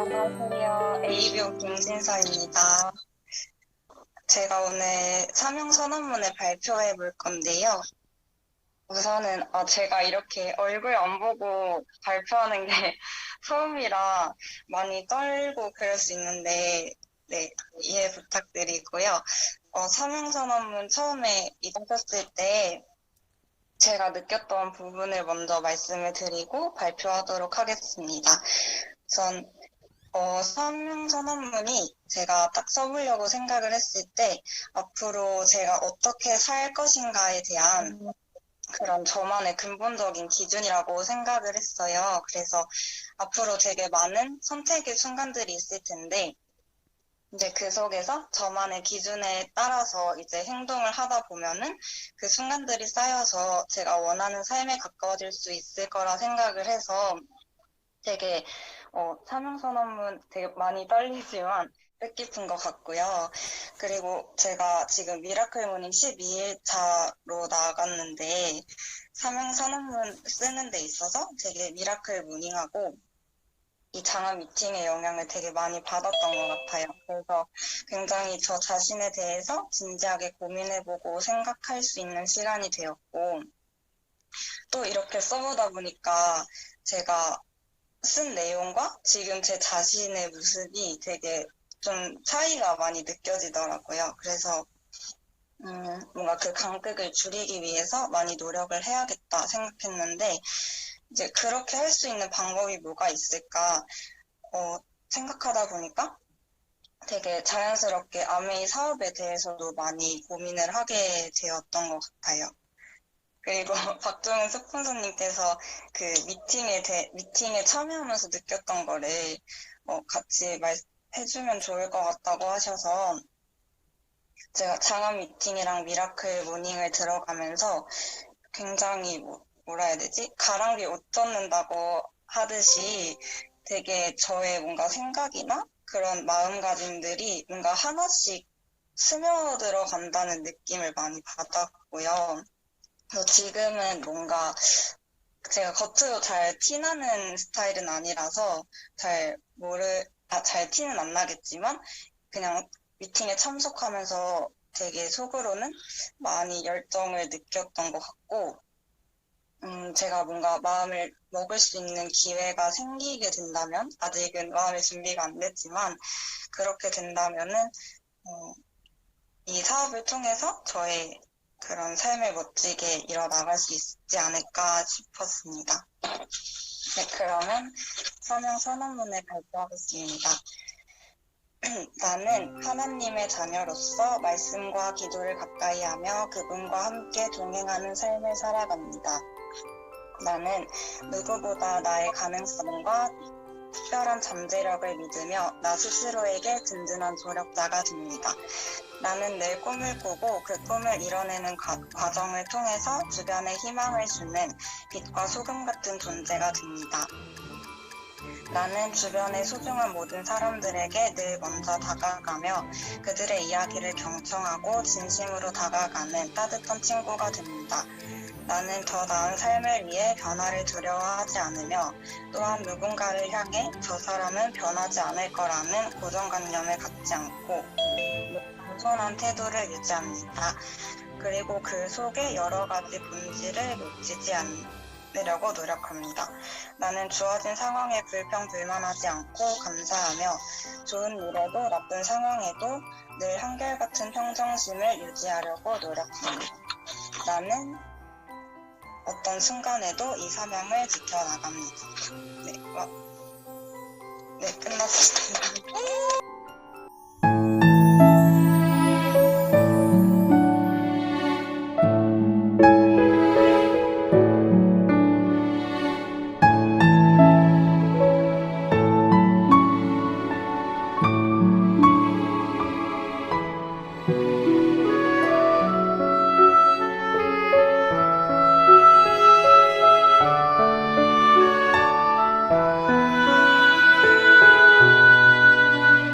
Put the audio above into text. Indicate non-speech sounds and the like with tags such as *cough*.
안녕하세요. ABO 김진서입니다. 제가 오늘 사명 선언문을 발표해 볼 건데요. 우선은 아, 제가 이렇게 얼굴 안 보고 발표하는 게 *laughs* 처음이라 많이 떨고 그럴 수 있는데 네, 이해 부탁드리고요. 어, 사명 선언문 처음에 읽었을 때 제가 느꼈던 부분을 먼저 말씀을 드리고 발표하도록 하겠습니다. 우선 어, 사명선언문이 제가 딱 써보려고 생각을 했을 때 앞으로 제가 어떻게 살 것인가에 대한 그런 저만의 근본적인 기준이라고 생각을 했어요. 그래서 앞으로 되게 많은 선택의 순간들이 있을 텐데 이제 그 속에서 저만의 기준에 따라서 이제 행동을 하다 보면은 그 순간들이 쌓여서 제가 원하는 삶에 가까워질 수 있을 거라 생각을 해서 되게 어, 사명선언문 되게 많이 떨리지만 뜻깊은 것 같고요. 그리고 제가 지금 미라클 모닝 12일차로 나갔는데 사명선언문 쓰는 데 있어서 되게 미라클 모닝하고 이 장화 미팅의 영향을 되게 많이 받았던 것 같아요. 그래서 굉장히 저 자신에 대해서 진지하게 고민해보고 생각할 수 있는 시간이 되었고 또 이렇게 써보다 보니까 제가 쓴 내용과 지금 제 자신의 모습이 되게 좀 차이가 많이 느껴지더라고요. 그래서 음, 뭔가 그 간극을 줄이기 위해서 많이 노력을 해야겠다 생각했는데 이제 그렇게 할 수 있는 방법이 뭐가 있을까 어, 생각하다 보니까 되게 자연스럽게 아메이 사업에 대해서도 많이 고민을 하게 되었던 것 같아요. 그리고 *laughs* 박종훈 스폰서님께서 그 미팅에 대, 미팅에 참여하면서 느꼈던 거를 어, 같이 말해주면 좋을 것 같다고 하셔서 제가 장암 미팅이랑 미라클 모닝을 들어가면서 굉장히 뭐, 뭐라 해야 되지? 가랑비 옷 젖는다고 하듯이 되게 저의 뭔가 생각이나 그런 마음가짐들이 뭔가 하나씩 스며들어 간다는 느낌을 많이 받았고요. 그래서 지금은 뭔가 제가 겉으로 잘 티나는 스타일은 아니라서 잘 모르, 아, 잘 티는 안 나겠지만 그냥 미팅에 참석하면서 되게 속으로는 많이 열정을 느꼈던 것 같고 음, 제가 뭔가 마음을 먹을 수 있는 기회가 생기게 된다면, 아직은 마음의 준비가 안 됐지만, 그렇게 된다면은, 어, 이 사업을 통해서 저의 그런 삶을 멋지게 이뤄나갈 수 있지 않을까 싶었습니다. 네, 그러면 서명 선언문을 발표하겠습니다. *clears throat* 나는 하나님의 자녀로서 말씀과 기도를 가까이 하며 그분과 함께 동행하는 삶을 살아갑니다. 나는 누구보다 나의 가능성과 특별한 잠재력을 믿으며 나 스스로에게 든든한 조력자가 됩니다. 나는 내 꿈을 꾸고 그 꿈을 이뤄내는 과, 과정을 통해서 주변에 희망을 주는 빛과 소금 같은 존재가 됩니다. 나는 주변의 소중한 모든 사람들에게 늘 먼저 다가가며 그들의 이야기를 경청하고 진심으로 다가가는 따뜻한 친구가 됩니다. 나는 더 나은 삶을 위해 변화를 두려워하지 않으며 또한 누군가를 향해 저 사람은 변하지 않을 거라는 고정관념을 갖지 않고 겸손한 태도를 유지합니다. 그리고 그 속에 여러 가지 본질을 놓치지 않으려고 노력합니다. 나는 주어진 상황에 불평불만하지 않고 감사하며 좋은 일에도 나쁜 상황에도 늘 한결같은 평정심을 유지하려고 노력합니다. 나는 어떤 순간에도 이 사명을 지켜나갑니다. 네, 와, 네, 끝났습니다. *laughs*